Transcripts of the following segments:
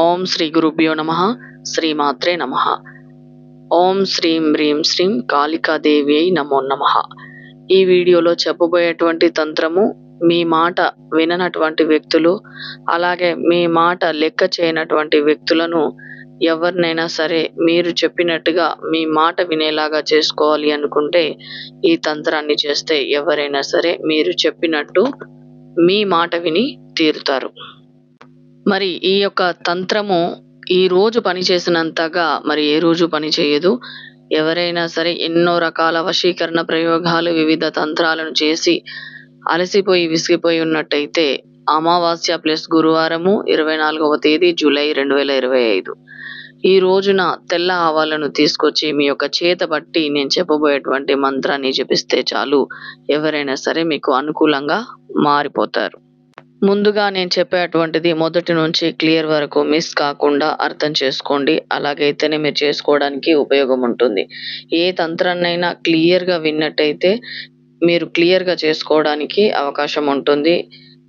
ఓం శ్రీ గురుభ్యో నమ శ్రీమాత్రే నమ. ఓం శ్రీం హ్రీం శ్రీం కాళికాదేవి అయి నమో నమ. ఈ వీడియోలో చెప్పబోయేటువంటి తంత్రము మీ మాట విననటువంటి వ్యక్తులు అలాగే మీ మాట లెక్క చేయనటువంటి వ్యక్తులను ఎవరినైనా సరే మీరు చెప్పినట్టుగా మీ మాట వినేలాగా చేసుకోవాలి అనుకుంటే ఈ తంత్రాన్ని చేస్తే ఎవరైనా సరే మీరు చెప్పినట్టు మీ మాట విని తీరుతారు. మరి ఈ యొక్క తంత్రము ఈ రోజు పనిచేసినంతగా మరి ఏ రోజు పని చేయదు ఎవరైనా సరే ఎన్నో రకాల వశీకరణ ప్రయోగాలు వివిధ తంత్రాలను చేసి అలసిపోయి విసిగిపోయి ఉన్నట్టయితే అమావాస్య ప్లస్ గురువారము ఇరవై నాలుగవ తేదీ జూలై రెండు వేల ఇరవై ఐదు. ఈ రోజున తెల్ల ఆవాలను తీసుకొచ్చి మీ యొక్క చేత బట్టి నేను చెప్పబోయేటువంటి మంత్రాన్ని జపిస్తే చాలు. ఎవరైనా సరే మీకు అనుకూలంగా మారిపోతారు. ముందుగా నేను చెప్పేటువంటిది మొదటి నుంచి క్లియర్ వరకు మిస్ కాకుండా అర్థం చేసుకోండి. అలాగైతేనే మీరు చేసుకోవడానికి ఉపయోగం ఉంటుంది. ఏ తంత్రాన్నైనా క్లియర్గా విన్నట్టయితే మీరు క్లియర్గా చేసుకోవడానికి అవకాశం ఉంటుంది.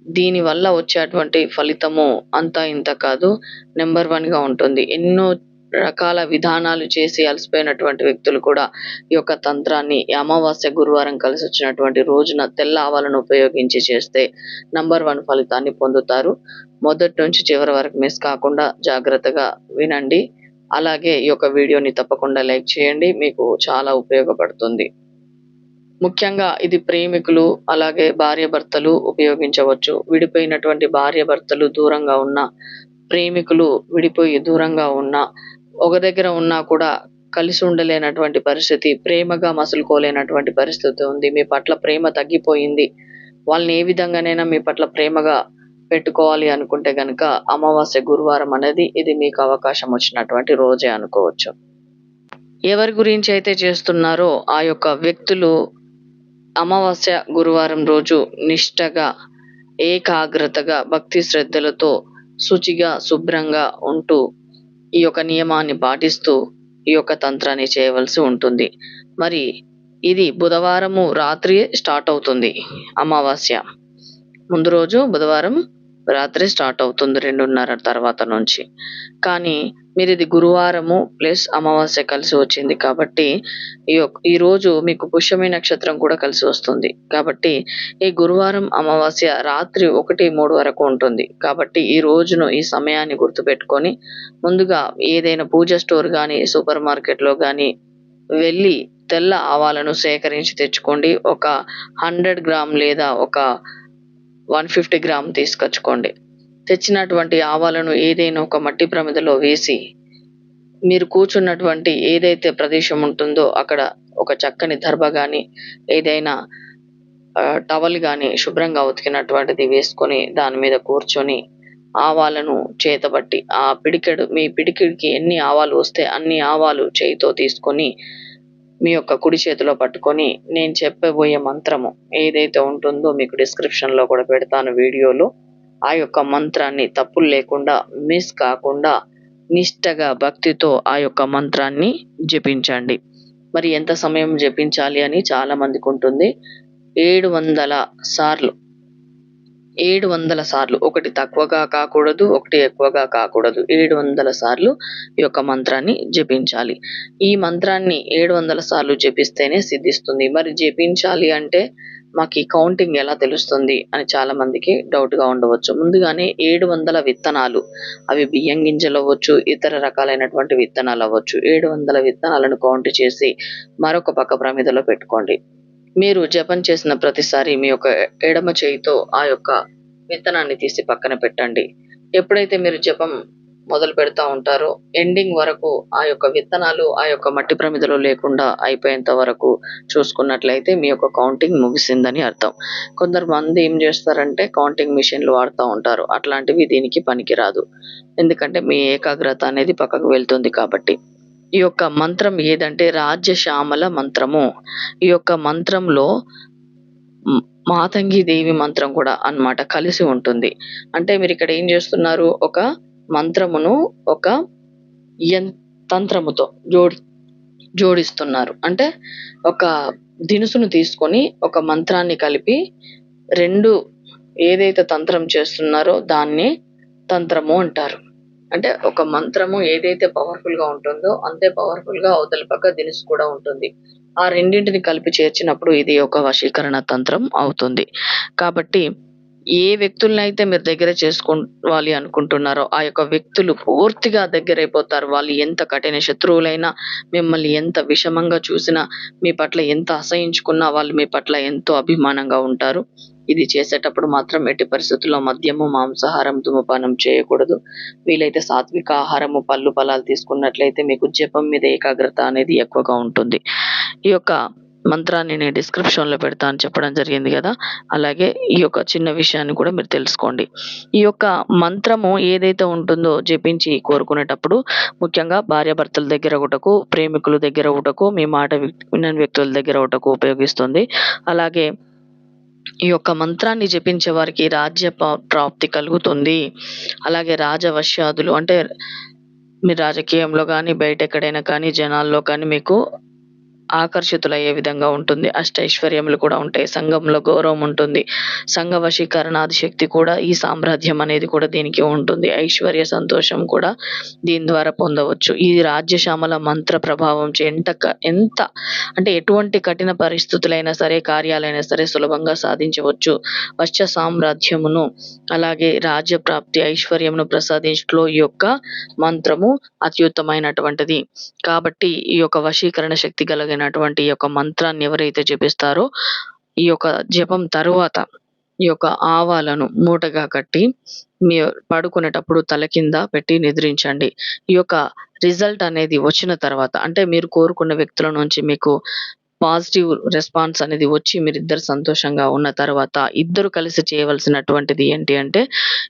దీనివల్ల వచ్చేటువంటి ఫలితము అంతా ఇంత కాదు. నెంబర్ వన్గా ఉంటుంది. ఎన్నో రకాల విధానాలు చేసి అలసిపోయినటువంటి వ్యక్తులు కూడా ఈ యొక్క తంత్రాన్ని అమావాస్య గురువారం కలిసి వచ్చినటువంటి రోజున తెల్ల ఆవాలను ఉపయోగించి చేస్తే నంబర్ వన్ ఫలితాన్ని పొందుతారు. మొదటి నుంచి చివరి వరకు మిస్ కాకుండా జాగ్రత్తగా వినండి. అలాగే ఈ యొక్క వీడియోని తప్పకుండా లైక్ చేయండి. మీకు చాలా ఉపయోగపడుతుంది. ముఖ్యంగా ఇది ప్రేమికులు అలాగే భార్యాభర్తలు ఉపయోగించవచ్చు. విడిపోయినటువంటి భార్యాభర్తలు దూరంగా ఉన్న ప్రేమికులు విడిపోయి దూరంగా ఉన్న ఒక దగ్గర ఉన్నా కూడా కలిసి ఉండలేనటువంటి పరిస్థితి ప్రేమగా మసులుకోలేనటువంటి పరిస్థితి ఉంది. మీ పట్ల ప్రేమ తగ్గిపోయింది. వాళ్ళని ఏ విధంగానైనా మీ పట్ల ప్రేమగా పెట్టుకోవాలి అనుకుంటే కనుక అమావాస్య గురువారం అనేది ఇది మీకు అవకాశం వచ్చినటువంటి రోజే అనుకోవచ్చు. ఎవరి గురించి అయితే చేస్తున్నారో ఆ యొక్క వ్యక్తులు అమావాస్య గురువారం రోజు నిష్టగా ఏకాగ్రతగా భక్తి శ్రద్ధలతో శుచిగా శుభ్రంగా ఉంటూ ఈ యొక్క నియమాన్ని పాటిస్తూ ఈ యొక్క తంత్రాన్ని చేయవలసి ఉంటుంది. మరి ఇది బుధవారము రాత్రి స్టార్ట్ అవుతుంది. అమావాస్య. ముందు రోజు బుధవారం రాత్రి స్టార్ట్ అవుతుంది రెండున్నర తర్వాత నుంచి. కానీ మీరు ఇది గురువారము ప్లస్ అమావాస్య కలిసి వచ్చింది కాబట్టి ఈ యొక్క- ఈ రోజు మీకు పుష్యమి నక్షత్రం కూడా కలిసి వస్తుంది. కాబట్టి ఈ గురువారం అమావాస్య రాత్రి ఒకటి మూడు వరకు ఉంటుంది. కాబట్టి ఈ రోజును ఈ సమయాన్ని గుర్తుపెట్టుకొని ముందుగా ఏదైనా పూజ స్టోర్ కానీ సూపర్ మార్కెట్లో కానీ వెళ్ళి తెల్ల ఆవాలను సేకరించి తెచ్చుకోండి. ఒక హండ్రెడ్ గ్రామ్ లేదా ఒక వన్ ఫిఫ్టీ గ్రామ్ తీసుకొచ్చుకోండి. తెచ్చినటువంటి ఆవాలను ఏదైనా ఒక మట్టి ప్రమిదలో వేసి మీరు కూర్చున్నటువంటి ఏదైతే ప్రదేశం ఉంటుందో అక్కడ ఒక చక్కని దర్భ కానీ ఏదైనా టవల్ కానీ శుభ్రంగా ఉతికినటువంటిది వేసుకొని దాని మీద కూర్చొని ఆవాలను చేతబట్టి ఆ పిడికెడు మీ పిడికిడికి ఎన్ని ఆవాలు వస్తే అన్ని ఆవాలు చేయితో తీసుకొని మీ యొక్క కుడి చేతిలో పట్టుకొని నేను చెప్పబోయే మంత్రము ఏదైతే ఉంటుందో మీకు డిస్క్రిప్షన్లో కూడా పెడతాను వీడియోలో. ఆ యొక్క మంత్రాన్ని తప్పులు లేకుండా మిస్ కాకుండా నిష్టగా భక్తితో ఆ యొక్క మంత్రాన్ని జపించండి. మరి ఎంత సమయం జపించాలి అని చాలా మందికి ఉంటుంది. ఏడు వందల సార్లు ఏడు వందల సార్లు. ఒకటి తక్కువగా కాకూడదు ఒకటి ఎక్కువగా కాకూడదు. ఏడు వందల సార్లు ఈ యొక్క మంత్రాన్ని జపించాలి. ఈ మంత్రాన్ని ఏడు వందల సార్లు జపిస్తేనే సిద్ధిస్తుంది. మరి జపించాలి అంటే మాకు ఈ కౌంటింగ్ ఎలా తెలుస్తుంది అని చాలా మందికి డౌట్గా ఉండవచ్చు. ముందుగానే ఏడు వందల విత్తనాలు అవి బియ్యం గింజలు అవ్వచ్చు ఇతర రకాలైనటువంటి విత్తనాలు అవ్వచ్చు. ఏడు వందల విత్తనాలను కౌంట్ చేసి మరొక పక్క ప్రమిదలో పెట్టుకోండి. మీరు జపం చేసిన ప్రతిసారి మీ యొక్క ఎడమ చేయితో ఆ యొక్క విత్తనాన్ని తీసి పక్కన పెట్టండి. ఎప్పుడైతే మీరు జపం మొదలు పెడతా ఉంటారో ఎండింగ్ వరకు ఆ యొక్క విత్తనాలు ఆ యొక్క మట్టి ప్రమిదలో లేకుండా అయిపోయేంత వరకు చూసుకున్నట్లయితే మీ యొక్క కౌంటింగ్ ముగిసిందని అర్థం. కొందరు మంది ఏం చేస్తారంటే కౌంటింగ్ మిషన్లు వాడుతూ ఉంటారు. అట్లాంటివి దీనికి పనికిరాదు. ఎందుకంటే మీ ఏకాగ్రత అనేది పక్కకు వెళ్తుంది కాబట్టి. ఈ యొక్క మంత్రం ఏదంటే రాజ్యశ్యామల మంత్రము. ఈ యొక్క మంత్రంలో మాతంగి దేవి మంత్రం కూడా అన్నమాట కలిసి ఉంటుంది. అంటే మీరు ఇక్కడ ఏం చేస్తున్నారు? ఒక మంత్రమును ఒక తంత్రముతో జోడి జోడిస్తున్నారు. అంటే ఒక దినుసును తీసుకొని ఒక మంత్రాన్ని కలిపి రెండు ఏదైతే తంత్రం చేస్తున్నారో దాన్ని తంత్రము అంటారు. అంటే ఒక మంత్రము ఏదైతే పవర్ఫుల్గా ఉంటుందో అంతే పవర్ఫుల్గా అవతల పక్క దినుసు కూడా ఉంటుంది. ఆ రెండింటిని కలిపి చేర్చినప్పుడు ఇది ఒక వశీకరణ తంత్రం అవుతుంది. కాబట్టి ఏ వ్యక్తులనైతే మీరు దగ్గర చేసుకోవాలి అనుకుంటున్నారో ఆ యొక్క వ్యక్తులు పూర్తిగా దగ్గరైపోతారు. వాళ్ళు ఎంత కఠిన శత్రువులైనా మిమ్మల్ని ఎంత విషమంగా చూసినా మీ పట్ల ఎంత అసహించుకున్నా వాళ్ళు మీ పట్ల ఎంతో అభిమానంగా ఉంటారు. ఇది చేసేటప్పుడు మాత్రం ఎట్టి పరిస్థితుల్లో మద్యము మాంసాహారం ధూమపానం చేయకూడదు. వీలైతే సాత్విక ఆహారము పళ్ళు ఫలాలు తీసుకున్నట్లయితే మీకు జపం మీద ఏకాగ్రత అనేది ఎక్కువగా ఉంటుంది. ఈ యొక్క మంత్రాన్ని నేను డిస్క్రిప్షన్లో పెడతా అని చెప్పడం జరిగింది కదా. అలాగే ఈ యొక్క చిన్న విషయాన్ని కూడా మీరు తెలుసుకోండి. ఈ యొక్క మంత్రము ఏదైతే ఉంటుందో జపించి కోరుకునేటప్పుడు ముఖ్యంగా భార్యాభర్తల దగ్గర ఒకటకు ప్రేమికుల దగ్గర ఒకటకు మీ మాట వినని వ్యక్తుల దగ్గర ఒకటకు ఉపయోగిస్తుంది. అలాగే ఈ యొక్క మంత్రాన్ని జపించే వారికి రాజ్య ప్రాప్తి కలుగుతుంది. అలాగే రాజవశ్యాదులు అంటే మీ రాజకీయంలో కానీ బయట ఎక్కడైనా కానీ జనాల్లో కానీ మీకు ఆకర్షితులయ్యే విధంగా ఉంటుంది. అష్టైశ్వర్యములు కూడా ఉంటాయి. సంఘంలో గౌరవం ఉంటుంది. సంఘ వశీకరణాది శక్తి కూడా ఈ సామ్రాజ్యం అనేది కూడా దీనికి ఉంటుంది. ఐశ్వర్య సంతోషం కూడా దీని ద్వారా పొందవచ్చు. ఈ రాజ్యశ్యామల మంత్ర ప్రభావం ఎంత క- ఎంత అంటే ఎటువంటి కఠిన పరిస్థితులైనా సరే కార్యాలైనా సరే సులభంగా సాధించవచ్చు. వశ్య సామ్రాజ్యమును అలాగే రాజ్య ప్రాప్తి ఐశ్వర్యమును ప్రసాదించట్లో ఈ యొక్క మంత్రము అత్యుత్తమైనటువంటిది. కాబట్టి ఈ యొక్క వశీకరణ శక్తి కలిగినటువంటి ఈ యొక్క మంత్రాన్ని ఎవరైతే జపిస్తారో ఈ యొక్క జపం తరువాత ఈ యొక్క ఆవాలను మూటగా కట్టి మీ పడుకునేటప్పుడు తల కింద పెట్టి నిద్రించండి. ఈ యొక్క రిజల్ట్ అనేది వచ్చిన తర్వాత అంటే మీరు కోరుకున్న వ్యక్తుల నుంచి మీకు పాజిటివ్ రెస్పాన్స్ అనేది వచ్చి మీరిద్దరు సంతోషంగా ఉన్న తర్వాత ఇద్దరు కలిసి చేయవలసినటువంటిది ఏంటి అంటే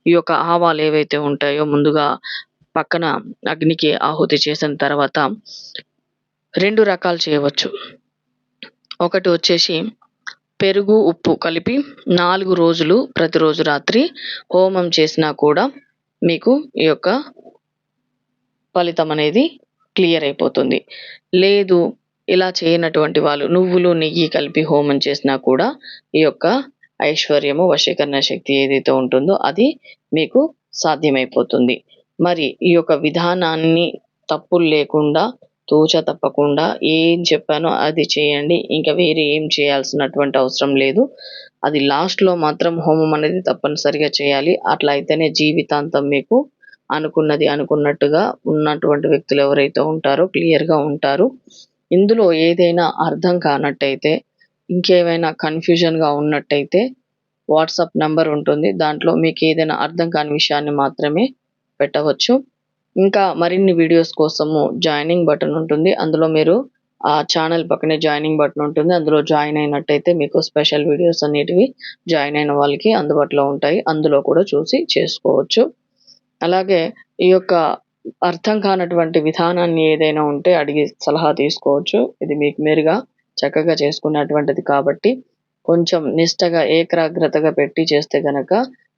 ఈ యొక్క ఆవాలు ఏవైతే ఉంటాయో ముందుగా పక్కన అగ్నికి ఆహుతి చేసిన తర్వాత రెండు రకాలు చేయవచ్చు. ఒకటి వచ్చేసి పెరుగు ఉప్పు కలిపి నాలుగు రోజులు ప్రతిరోజు రాత్రి హోమం చేసినా కూడా మీకు ఈ యొక్క ఫలితం అనేది క్లియర్ అయిపోతుంది. లేదు ఇలా చేయనటువంటి వాళ్ళు నువ్వులు నెయ్యి కలిపి హోమం చేసినా కూడా ఈ యొక్క ఐశ్వర్యము వశీకరణ శక్తి ఏదైతే ఉంటుందో అది మీకు సాధ్యమైపోతుంది. మరి ఈ యొక్క విధానాన్ని తప్పులు లేకుండా తూచ తప్పకుండా ఏం చెప్పానో అది చేయండి. ఇంకా వేరే ఏం చేయాల్సినటువంటి అవసరం లేదు. అది లాస్ట్లో మాత్రం హోమం అనేది తప్పనిసరిగా చేయాలి. అట్లా అయితేనే జీవితాంతం మీకు అనుకున్నది అనుకున్నట్టుగా ఉన్నటువంటి వ్యక్తులు ఎవరైతే ఉంటారో క్లియర్గా ఉంటారు. ఇందులో ఏదైనా అర్థం కానట్టయితే ఇంకేమైనా కన్ఫ్యూజన్గా ఉన్నట్టయితే వాట్సాప్ నెంబర్ ఉంటుంది. దాంట్లో మీకు ఏదైనా అర్థం కాని విషయాన్ని మాత్రమే పెట్టవచ్చు. ఇంకా మరిన్ని వీడియోస్ కోసము జాయినింగ్ బటన్ ఉంటుంది. అందులో మీరు ఆ ఛానల్ పక్కనే జాయినింగ్ బటన్ ఉంటుంది. అందులో జాయిన్ అయినట్టయితే మీకు స్పెషల్ వీడియోస్ అనేటివి జాయిన్ అయిన వాళ్ళకి అందుబాటులో ఉంటాయి. అందులో కూడా చూసి చేసుకోవచ్చు. అలాగే ఈ యొక్క అర్థం కానటువంటి విధానాన్ని ఏదైనా ఉంటే అడిగి సలహా తీసుకోవచ్చు. ఇది మీకు మీరుగా చక్కగా చేసుకున్నటువంటిది కాబట్టి కొంచెం నిష్టగా ఏకాగ్రతగా పెట్టి చేస్తే గనక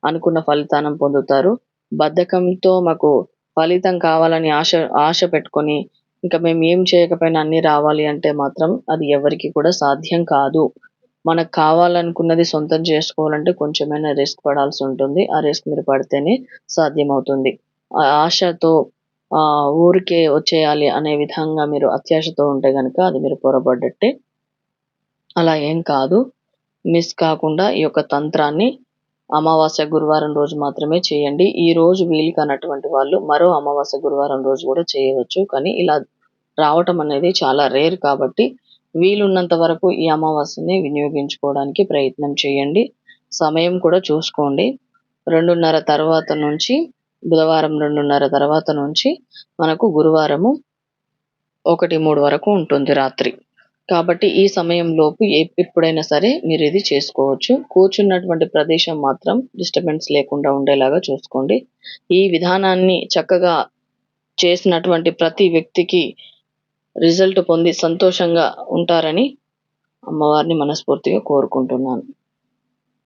అనుకున్న ఫలితానం పొందుతారు. బద్ధకంతో మాకు ఫలితం కావాలని ఆశ ఆశ పెట్టుకొని ఇంకా మేము ఏం చేయకపోయినా అన్నీ రావాలి అంటే మాత్రం అది ఎవరికి కూడా సాధ్యం కాదు. మనకు కావాలనుకున్నది సొంతం చేసుకోవాలంటే కొంచెమైనా రిస్క్ పడాల్సి ఉంటుంది. ఆ రిస్క్ మీరు పడితేనే సాధ్యమవుతుంది. ఆ ఆశతో ఆ ఊరికే వచ్చేయాలి అనే విధంగా మీరు అత్యాశతో ఉంటే కనుక అది మీరు పొరపడ్డట్టే అలా ఏం కాదు. మిస్ కాకుండా ఈ యొక్క తంత్రాన్ని అమావాస్య గురువారం రోజు మాత్రమే చేయండి. ఈ రోజు వీలు కానటువంటి వాళ్ళు మరో అమావాస్య గురువారం రోజు కూడా చేయవచ్చు. కానీ ఇలా రావటం అనేది చాలా రేర్ కాబట్టి వీలున్నంత వరకు ఈ అమావాస్యని వినియోగించుకోవడానికి ప్రయత్నం చేయండి. సమయం కూడా చూసుకోండి. రెండున్నర తర్వాత నుంచి బుధవారం రెండున్నర తర్వాత నుంచి మనకు గురువారము ఒకటి మూడు వరకు ఉంటుంది రాత్రి. కాబట్టి ఈ సమయం లోపు ఎప్పుడైనా సరే మీరు ఇది చేసుకోవచ్చు. కూర్చున్నటువంటి ప్రదేశం మాత్రం డిస్టర్బెన్స్ లేకుండా ఉండేలాగా చూసుకోండి. ఈ విధానాన్ని చక్కగా చేసినటువంటి ప్రతి వ్యక్తికి రిజల్ట్ పొంది సంతోషంగా ఉంటారని అమ్మవారిని మనస్ఫూర్తిగా కోరుకుంటున్నాను.